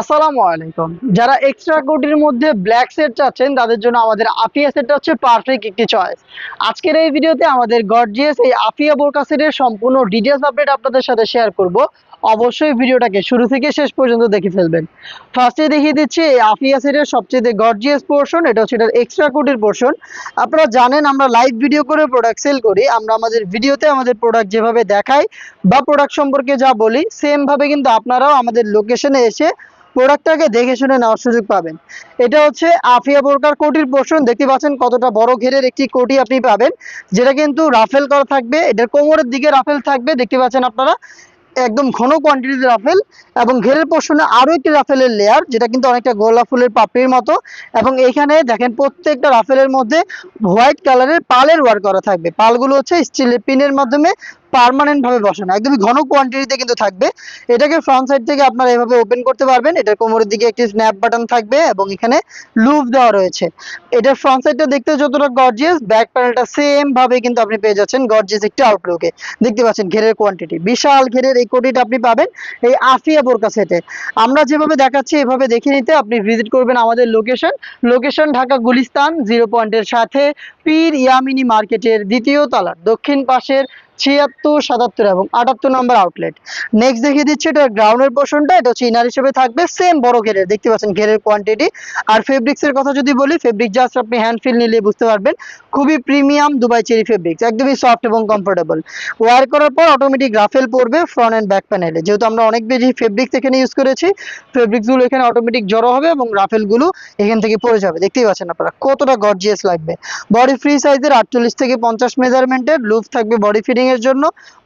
আসসালামু আলাইকুম। যারা এক্সট্রা কোটির মধ্যে ব্ল্যাক সেট চাচ্ছেন তাদের জন্য আমাদের আফিয়া সেটটা হচ্ছে পারফেক্ট একটি চয়েস আজকের এই ভিডিওতে আমাদের গর্জিয়াস এই আফিয়া বোরকা সেটের সম্পূর্ণ ডিটেলস আপডেট আপনাদের সাথে শেয়ার করব। অবশ্যই ভিডিওটাকে শুরু থেকে শেষ পর্যন্ত দেখে ফেলবেন। ফার্স্টে দেখিয়ে দিচ্ছি এই আফিয়া সেটের সবচেয়ে গর্জিয়াস পোর্শন এটা হচ্ছে এটার এক্সট্রা কোটির পোর্শন আপনারা জানেন, আমরা লাইভ ভিডিও করে প্রোডাক্ট সেল করি, আমরা আমাদের ভিডিওতে আমাদের প্রোডাক্ট যেভাবে দেখাই বা প্রোডাক্ট সম্পর্কে যা বলি সেম ভাবে কিন্তু আপনারাও আমাদের লোকেশনে এসে প্রোডাক্টটাকে দেখে শুনে নেওয়ার সুযোগ পাবেন। এটা হচ্ছে আফিয়া বোরকার কোটির পোর্শন দেখতে পাচ্ছেন কতটা বড় ঘেরের একটি কোটি আপনি পাবেন। যেটা কিন্তু রাফেল করা থাকবে। এটার কোমরের দিকে রাফেল থাকবে। দেখতে পাচ্ছেন আপনারা, একদম ঘন কোয়ান্টিটির রাফেল। এবং ঘেরের পোর্শনে আরও একটি রাফেলের লেয়ার যেটা কিন্তু অনেকটা গোলাপ ফুলের পাপড়ির মতো। এবং এখানে দেখেন প্রত্যেকটা রাফেলের মধ্যে হোয়াইট কালারের পালের ওয়ার্ক করা থাকবে। পালগুলো হচ্ছে স্টিলের পিনের মাধ্যমে পার্মানেন্ট ভাবে বসানো একদমই ঘন কোয়ান্টিটিতে কিন্তু থাকবে। এটাকে ফ্রন্ট সাইড থেকে আপনারা এভাবে ওপেন করতে পারবেন। এটার কোমরের দিকে একটি স্ন্যাপ বাটন থাকবে এবং এখানে লুপ দেওয়া রয়েছে। এটার ফ্রন্ট সাইডটা দেখতে যতটা গর্জিয়াস ব্যাক প্যানেলটা সেম ভাবে কিন্তু আপনি পেয়ে যাচ্ছেন গর্জিয়াস একটি আউটলুকে দেখতে পাচ্ছেন ঘেরের কোয়ান্টিটি বিশাল ঘেরের এই কোটিটা আপনি পাবেন এই আফিয়া বোরকা সেটে আমরা যেভাবে দেখাচ্ছি, এভাবে দেখে নিতে আপনি ভিজিট করবেন আমাদের location location Dhaka Gulistan zero পয়েন্টের সাথে, পীর ইয়ামিনী মার্কেটের দ্বিতীয় তলার দক্ষিণ পাশের ছিয়াত্তর, সাতাত্তর এবং আটাত্তর নম্বর আউটলেট নেক্সট দেখিয়ে দিচ্ছি, এটা গ্রাউন্ডের পোর্শনটা এটা হচ্ছে ইনার হিসেবে থাকবে সেম বড় ঘেরের, দেখতে পাচ্ছেন ঘেরের কোয়ান্টিটি আর ফেব্রিক্স এর কথা যদি বলি ফেব্রিক জাস্ট আপনি হ্যান্ড ফিল নিলে বুঝতে পারবেন, খুবই প্রিমিয়াম দুবাই চেরি ফেব্রিক্স একদমই সফট এবং কমফোর্টেবল ওয়ার করার পর অটোমেটিক রাফেল পড়বে ফ্রন্ট এন্ড ব্যাক প্যানেলে যেহেতু আমরা অনেক বেশি ফেব্রিক্স এখানে ইউজ করেছি ফেব্রিক্সগুলো এখানে অটোমেটিক জড়ো হবে এবং রাফেলগুলো এখান থেকে পড়ে যাবে। দেখতেই পাচ্ছেন আপনারা, কতটা গর্জিয়াস লাগবে। বডি ফ্রি সাইজের আটচল্লিশ থেকে পঞ্চাশ মেজারমেন্টের লুপ থাকবে বডি ফিটিং এর জন্য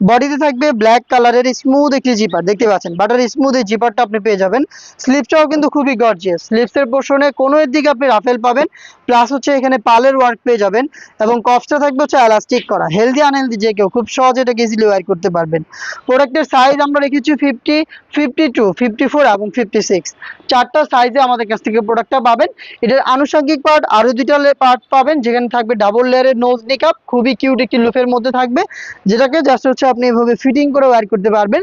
বডিতে থাকবে ব্ল্যাক কালারের স্মুথ একটি জিপার দেখতে পাচ্ছেন? বাটার স্মুথ এই জিপারটা আপনি পেয়ে যাবেন। স্লিপসটাও কিন্তু খুবই গর্জিয়াস স্লিপসের পোর্শনে কোনো এর দিকে আপনি রাফেল পাবেন প্লাস হচ্ছে এখানে পালের ওয়ার্ক পেয়ে যাবেন এবং কফসটা থাকবে হচ্ছে এলাস্টিক করা। হেলদি আনহেলদি যে কেউ, খুব সহজে এটাকে ইজিলি ওয়ার করতে পারবেন। প্রোডাক্টের সাইজ আমরা রেখেছি fifty fifty two fifty four এবং ফিফটি সিক্স চারটা সাইজে আমাদের কাছ থেকে প্রোডাক্টটা পাবেন। এটার আনুষঙ্গিক পার্ট আরও দুইটা পার্ট পাবেন, যেখানে থাকবে ডাবল লেয়ারের নোজ নিকাপ খুবই কিউট একটি লুফের মধ্যে থাকবে। যেটাকে জাস্ট হচ্ছে আপনি এভাবে ফিটিং করে ওয়ার করতে পারবেন।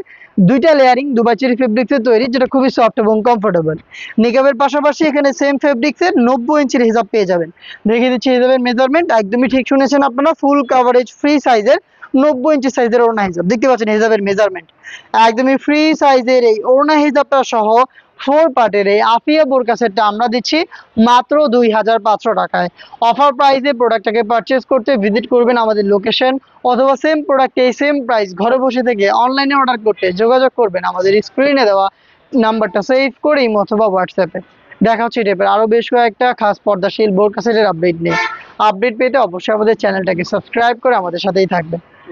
দুইটা লেয়ারিং দুবাই চেরি ফেব্রিক্সের তৈরি, যেটা খুবই সফট এবং কমফোর্টেবল নিকাবের পাশাপাশি এখানে সেম ফেব্রিক্সের নব্বই ইঞ্চির হিসাব পেয়ে যাবেন। দেখে দিচ্ছি হিসাবের মেজারমেন্ট একদমই ঠিক শুনেছেন আপনারা ফুল কাভারেজ ফ্রি সাইজের নব্বই ইঞ্চি সাইজের ওড়না হিসাব দেখতে পাচ্ছেন হিসাবের মেজারমেন্ট একদমই ফ্রি সাইজের এই ওড়না হিসাবটা সহ ফোর পার্টের এই আফিয়া বোরকা সেটটা আমরা দিচ্ছি মাত্র দুই হাজার পাঁচশো টাকায়। অফার প্রাইসে প্রোডাক্টটাকে পারচেস করতে ভিজিট করবেন আমাদের লোকেশন অথবা সেম প্রোডাক্ট এই সেম প্রাইস ঘরে বসে থেকে অনলাইনে অর্ডার করতে যোগাযোগ করবেন। আমাদের স্ক্রিনে দেওয়া নাম্বারটা সেভ করে ইমো অথবা হোয়াটসঅ্যাপে দেখা হচ্ছে টাইপের আরও বেশ কয়েকটা খাস পর্দাশীল বোরকা সেটের আপডেট নিয়ে। আপডেট পেতে অবশ্যই আমাদের চ্যানেলটাকে সাবস্ক্রাইব করে আমাদের সাথেই থাকবেন।